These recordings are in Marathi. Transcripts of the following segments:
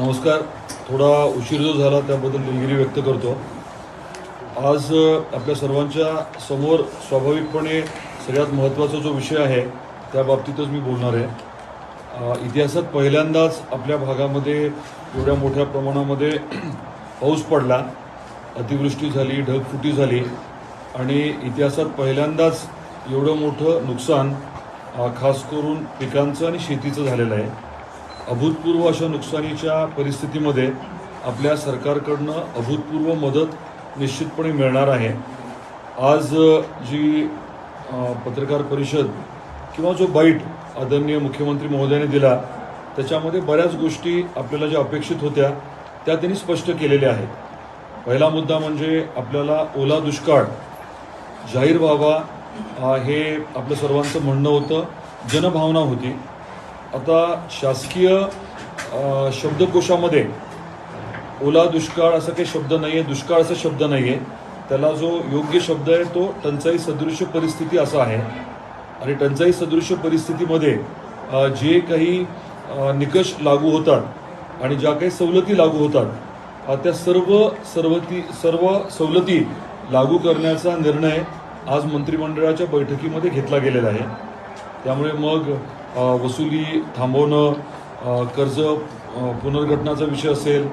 नमस्कार. थोडा उशीर जो झाला त्याबद्दल दिलगिरी व्यक्त करतो. आज आपल्या सर्वांच्या समोर स्वाभाविकपणे सगळ्यात महत्त्वाचा जो विषय आहे त्या बाबतीतच मी बोलणार आहे. इतिहासात पहिल्यांदाच आपल्या भागामध्ये एवढ्या मोठ्या प्रमाणामध्ये पाऊस पडला. अतिवृष्टी झाली ढगफुटी झाली आणि इतिहासात पहिल्यांदाच एवढं मोठं नुकसान खास करून पिकांचं आणि शेतीचं झालेलं आहे. अभूतपूर्व अशा नुकसानीच्या परिस्थितीमध्ये आपल्या सरकारकडनं अभूतपूर्व मदत निश्चितपणे मिळणार आहे. आज जी पत्रकार परिषद किंवा जो बाईट आदरणीय मुख्यमंत्री महोदयाने दिला त्याच्यामध्ये बऱ्याच गोष्टी आपल्याला ज्या अपेक्षित होत्या त्या त्यांनी स्पष्ट केलेल्या आहेत. पहिला मुद्दा म्हणजे आपल्याला ओला दुष्काळ. जाहीर व्हावा हे आपलं सर्वांचं म्हणणं होतं. जनभावना होती. आता शासकीय शब्दकोशामध्ये ओला दुष्काळ असा काही शब्द नाही आहे दुष्काळ असा शब्द नाही आहे त्याला जो योग्य शब्द आहे तो टंचाई सदृश्य परिस्थिती असा आहे. आणि टंचाई सदृश्य परिस्थितीमध्ये जे काही निकष लागू होतात आणि ज्या काही सवलती लागू होतात त्या सर्व सर्वती सर्व सवलती लागू करण्याचा निर्णय आज मंत्रिमंडळाच्या बैठकीमध्ये घेतला गेलेला आहे. त्यामुळे मग वसुली थांबवणं कर्ज पुनर्गठनाचा विषय असेल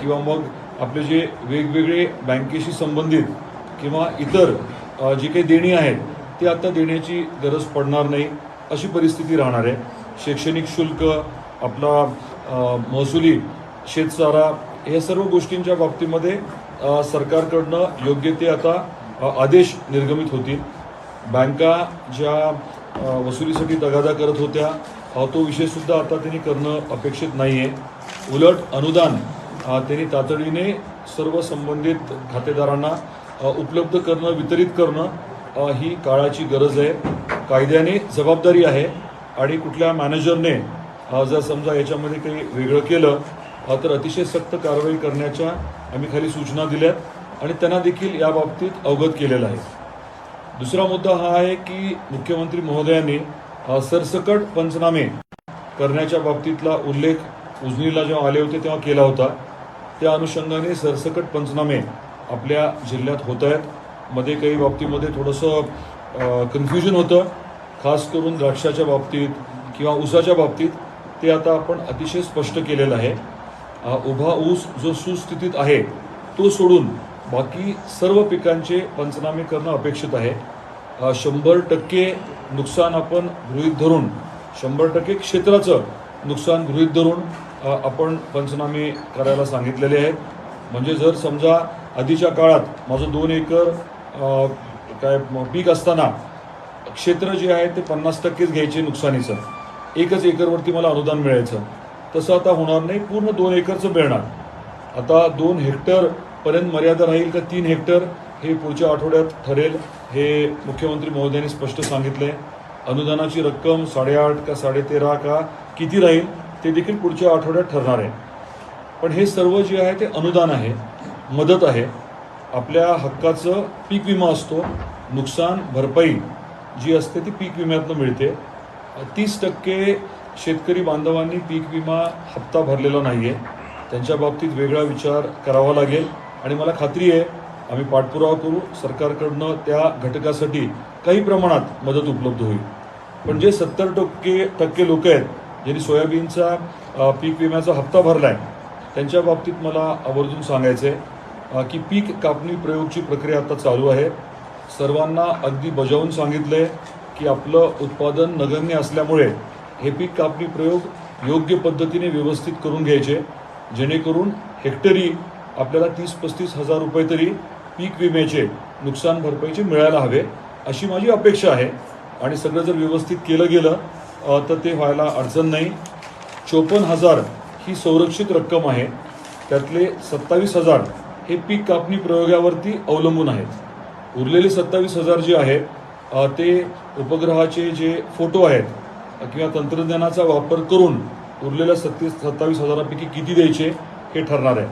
किंवा मग आपले जे वेगवेगळे बँकेशी संबंधित किंवा इतर जी काही देणी आहेत ती आता देण्याची गरज पडणार नाही अशी परिस्थिती राहणार आहे. शैक्षणिक शुल्क आपला महसुली शेतसारा या सर्व गोष्टींच्या बाबतीमध्ये सरकारकडनं योग्य ते आता आदेश निर्गमित होतील. बँका ज्या वसुलीसाठी दगादा करत होत्या. हा तो विषयसुद्धा आता त्यांनी करणं अपेक्षित नाही आहे उलट अनुदान त्यांनी तातडीने सर्व संबंधित खातेदारांना उपलब्ध करणं वितरित करणं ही काळाची गरज आहे. कायद्याने जबाबदारी आहे आणि कुठल्या मॅनेजरने जर समजा याच्यामध्ये काही वेगळं केलं तर अतिशय सक्त कारवाई करण्याच्या आम्ही खाली सूचना दिल्यात आणि त्यांना देखील या बाबतीत अवगत केलेलं आहे. दुसरा मुद्दा हा आहे की मुख्यमंत्री महोदयांनी सरसकट पंचनामे करण्याच्या बाबतीतला उल्लेख उजनीला जेव्हा आले होते तेव्हा केला होता. त्या अनुषंगाने सरसकट पंचनामे आपल्या जिल्ह्यात होत आहेत. मध्ये काही बाबतीमध्ये थोडंसं कन्फ्युजन होतं. खास करून द्राक्षाच्या बाबतीत किंवा ऊसाच्या बाबतीत ते आता आपण अतिशय स्पष्ट केलेलं आहे. उभा ऊस जो सुस्थितीत आहे तो सोडून बाकी सर्व पिकांचे पंचनामे करणं अपेक्षित आहे. शंभर टक्के नुकसान आपण गृहीत धरून शंभर टक्के क्षेत्राचं नुकसान गृहीत धरून आपण पंचनामे करायला सांगितलेले आहेत. म्हणजे जर समजा आधीच्या काळात माझं दोन एकर काय पीक असताना क्षेत्र जे आहे ते पन्नास टक्केच घ्यायचे नुकसानीचं. एकच एकरवरती मला अनुदान मिळायचं. तसं आता होणार नाही पूर्ण दोन एकरचं मिळणार. आता दोन हेक्टर पर्यंत मर्यादा राहील का तीन हेक्टर हे पुढच्या आठवड्यात ठरेल हे मुख्यमंत्री महोदयांनी स्पष्ट सांगितले अनुदानाची रक्कम साडेआठ का साडेतेरा का किती राहील ते देखील पुढच्या आठवड्यात ठरणार आहे. पण हे सर्व जे आहे ते अनुदान आहे मदत आहे. आपल्या हक्काचं पीक विमा असतो नुकसान भरपाई जी असते ती पीक विम्यातनं मिळते. तीस टक्के शेतकरी बांधवांनी पीक विमा हप्ता भरलेला नाही आहे त्यांच्या बाबतीत वेगळा विचार करावा लागेल. आणि मला खात्री आहे आम्ही पाठपुरावा करू सरकारकडनं त्या घटकासाठी काही प्रमाणात मदत उपलब्ध होईल. पण जे सत्तर टक्के टक्के लोक आहेत ज्यांनी सोयाबीनचा पीक विम्याचा हप्ता भरला आहे त्यांच्या बाबतीत मला आवर्जून सांगायचं आहे की पीक कापणी प्रयोगची प्रक्रिया आता चालू आहे. सर्वांना अगदी बजावून सांगितलं आहे की आपलं उत्पादन नगण्य असल्यामुळे हे पीक कापणी प्रयोग योग्य पद्धतीने व्यवस्थित करून घ्यायचे जेणेकरून हेक्टरी आपल्याला तीस पस्तीस हजार रुपये तरी पीक विम्याचे नुकसान भरपाईचे मिळायला हवे अशी माझी अपेक्षा आहे. आणि सगळं जर व्यवस्थित केलं गेलं तर ते व्हायला अडचण नाही. चोपन्न हजार ही संरक्षित रक्कम आहे. त्यातले सत्तावीस हजार हे पीक कापणी प्रयोगावरती अवलंबून आहेत. उरलेले सत्तावीस हजार जे आहे ते उपग्रहाचे जे फोटो आहेत किंवा तंत्रज्ञानाचा वापर करून उरलेल्या सत्तीस सत्तावीस हजारापैकी किती द्यायचे हे ठरणार आहे.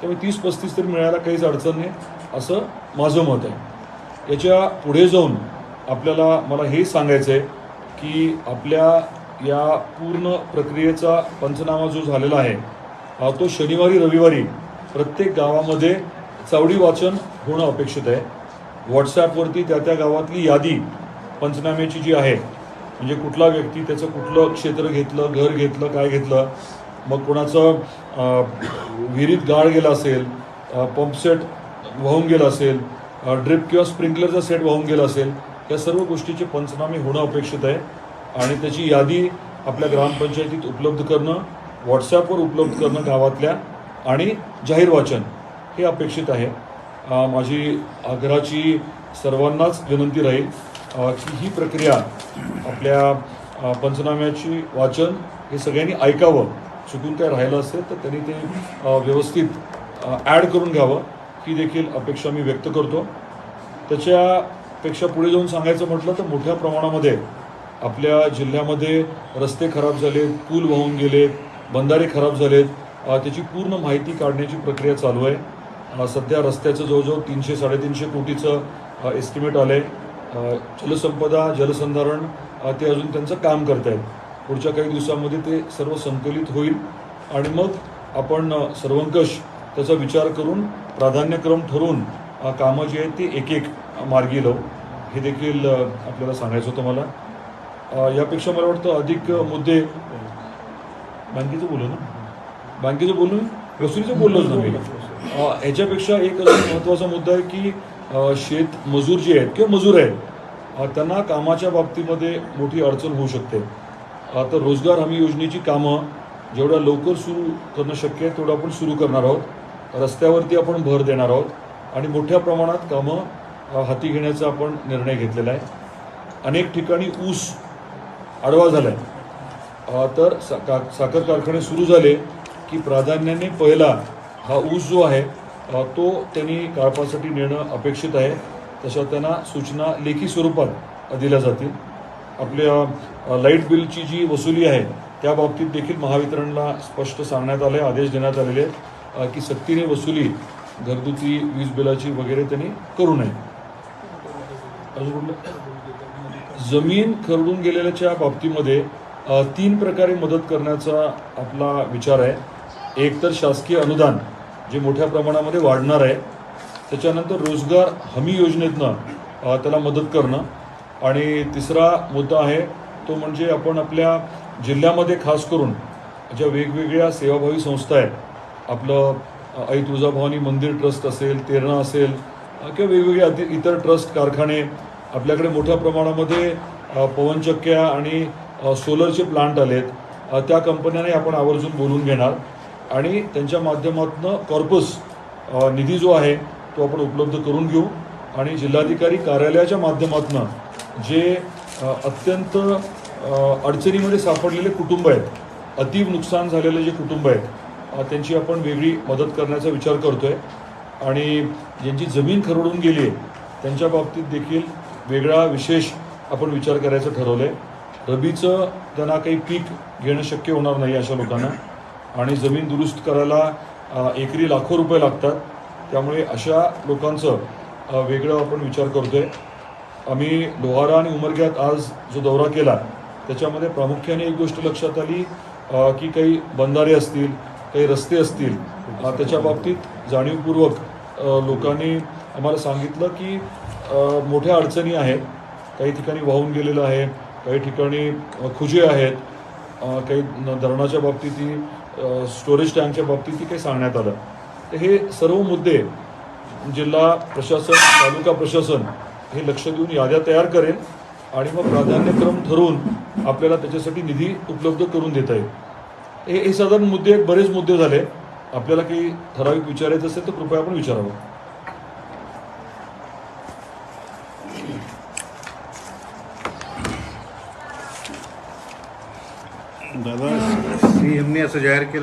त्यामुळे तीस पस्तीस तरी मिळायला काहीच अडचण नाही. असं माझं मत आहे. याच्यापुढे जाऊन आपल्याला मला हे सांगायचं आहे की आपल्या या पूर्ण प्रक्रियेचा पंचनामा जो झालेला आहे तो शनिवारी रविवारी प्रत्येक गावामध्ये चावडी वाचन होणं अपेक्षित आहे. व्हॉट्सॲपवरती त्या त्या गावातली यादी पंचनाम्याची जी आहे म्हणजे कुठला व्यक्ती त्याचं कुठलं क्षेत्र घेतलं घर घेतलं काय घेतलं मग कोणाचं विहिरीत गाळ गेला असेल पंपसेट वाहून गेला असेल ड्रिप किंवा स्प्रिंकलरचा सेट वाहून गेला असेल या सर्व गोष्टीचे पंचनामे होणं अपेक्षित आहे. आणि त्याची यादी आपल्या ग्रामपंचायतीत उपलब्ध करणं व्हॉट्सॲपवर उपलब्ध करणं गावातल्या आणि जाहीर वाचन हे अपेक्षित आहे. माझी आग्रहाची सर्वांनाच विनंती राहील की ही प्रक्रिया आपल्या पंचनाम्याची वाचन हे सगळ्यांनी ऐकावं. चुकून काय राहिलं असेल तर त्यांनी ते व्यवस्थित ॲड करून घ्यावं. ही देखील अपेक्षा मी व्यक्त करतो. त्याच्यापेक्षा पुढे जाऊन सांगायचं म्हटलं तर मोठ्या प्रमाणामध्ये आपल्या जिल्ह्यामध्ये रस्ते खराब झालेत पूल वाहून गेलेत बंधारे खराब झालेत त्याची पूर्ण माहिती काढण्याची प्रक्रिया चालू आहे. सध्या रस्त्याचं जवळजवळ तीनशे साडेतीनशे कोटीचं एस्टिमेट आलं आहे जलसंपदा जलसंधारण ते अजून त्यांचं काम करत आहेत पुढच्या काही दिवसामध्ये ते सर्व संकलित होईल. आणि मग आपण सर्वंकष त्याचा विचार करून प्राधान्यक्रम ठरवून कामं जी आहेत ती एक एक मार्गी लावू. हे देखील आपल्याला सांगायचं होतं मला. यापेक्षा मला वाटतं अधिक मुद्दे बँकेचं बोलू ना? बँकेचं बोलू वसुलीचं बोललोच ना मी? ह्याच्यापेक्षा एक अजून महत्त्वाचा मुद्दा आहे की शेत मजूर जे आहेत किंवा मजूर आहेत त्यांना कामाच्या बाबतीमध्ये मोठी अडचण होऊ शकते. तर रोजगार हमी योजनेची कामं जेवढ्या लवकर सुरू करणं शक्य आहे तेवढं आपण सुरू करणार आहोत. रस्त्यावरती आपण भर देणार आहोत. आणि मोठ्या प्रमाणात कामं हाती घेण्याचा आपण निर्णय घेतलेला आहे. अनेक ठिकाणी ऊस आडवा झाला आहे तर सा का साखर कारखाने सुरू झाले की प्राधान्याने पहिला हा ऊस जो आहे तो त्यांनी काळपासाठी नेणं अपेक्षित आहे. तशा त्यांना सूचना लेखी स्वरूपात दिल्या जातील. आपल्या लाइट बिलची जी वसुली आहे त्या बाबतीत देखील महावितरणला स्पष्ट सांगण्यात आले आदेश देण्यात आलेले आहेत की सक्तीने वसुली घरगुती वीज बिलाची वगैरे त्यांनी करू नये. अजून जमीन खरडून गेलेल्याच्या बाबतीमध्ये तीन प्रकारे मदत करण्याचा आपला विचार आहे. एक तर शासकीय अनुदान जे मोठ्या प्रमाणामध्ये वाढणार आहे. त्याच्यानंतर रोजगार हमी योजनेतनं त्याला मदत करणं. आणि तिसरा मुद्दा आहे तो म्हणजे आपण आपल्या जिल्ह्यामध्ये खास करून ज्या वेगवेगळ्या सेवाभावी संस्था आहेत आपलं आई तुळजाभवानी मंदिर ट्रस्ट असेल तेरणा असेल किंवा वेगवेगळे अति- इतर ट्रस्ट कारखाने आपल्याकडे मोठ्या प्रमाणामध्ये पवनचक्क्या आणि सोलरचे प्लांट आलेत आहेत त्या कंपन्याने आपण आवर्जून बोलून घेणार. आणि त्यांच्या माध्यमातून कॉर्पस निधी जो आहे तो आपण उपलब्ध करून घेऊ. आणि जिल्हाधिकारी कार्यालयाच्या माध्यमातून जे अत्यंत अडचणीमध्ये सापडलेले कुटुंब आहेत अति नुकसान झालेले जे कुटुंब आहेत त्यांची आपण वेगळी मदत करण्याचा विचार करतो आहे आणि ज्यांची जमीन खरडून गेली आहे त्यांच्या बाबतीत देखील वेगळा विशेष आपण विचार करायचं ठरवलं आहे रबीचं त्यांना काही पीक घेणं शक्य होणार नाही अशा लोकांना. आणि जमीन दुरुस्त करायला एकरी लाखो रुपये लागतात. त्यामुळे अशा लोकांचं वेगळं आपण विचार करतो आहे आम्ही लोहारा आणि उमरग्यात आज जो दौरा केला त्याच्यामध्ये प्रामुख्याने एक गोष्ट लक्षात आली की काही बंधारे असतील काही रस्ते असतील त्याच्या बाबतीत जाणीवपूर्वक लोकांनी आम्हाला सांगितलं की मोठ्या अडचणी आहेत काही ठिकाणी वाहून गेलेलं आहे काही ठिकाणी खुजे आहेत काही धरणाच्या बाबतीतही स्टोरेज टँकच्या बाबतीतही काही सांगण्यात आलं. तर हे सर्व मुद्दे जिल्हा प्रशासन तालुका प्रशासन हे लक्ष देऊन याद्या तयार करेन आणि मग प्राधान्यक्रम ठरवून आपल्याला त्याच्यासाठी निधी उपलब्ध करून देता येईल. हे हे साधारण मुद्दे बरेच मुद्दे झाले. आपल्याला काही ठराविक विचारायचं असेल तर कृपया आपण विचारावं. दादा सीएमने असं जाहीर केलं.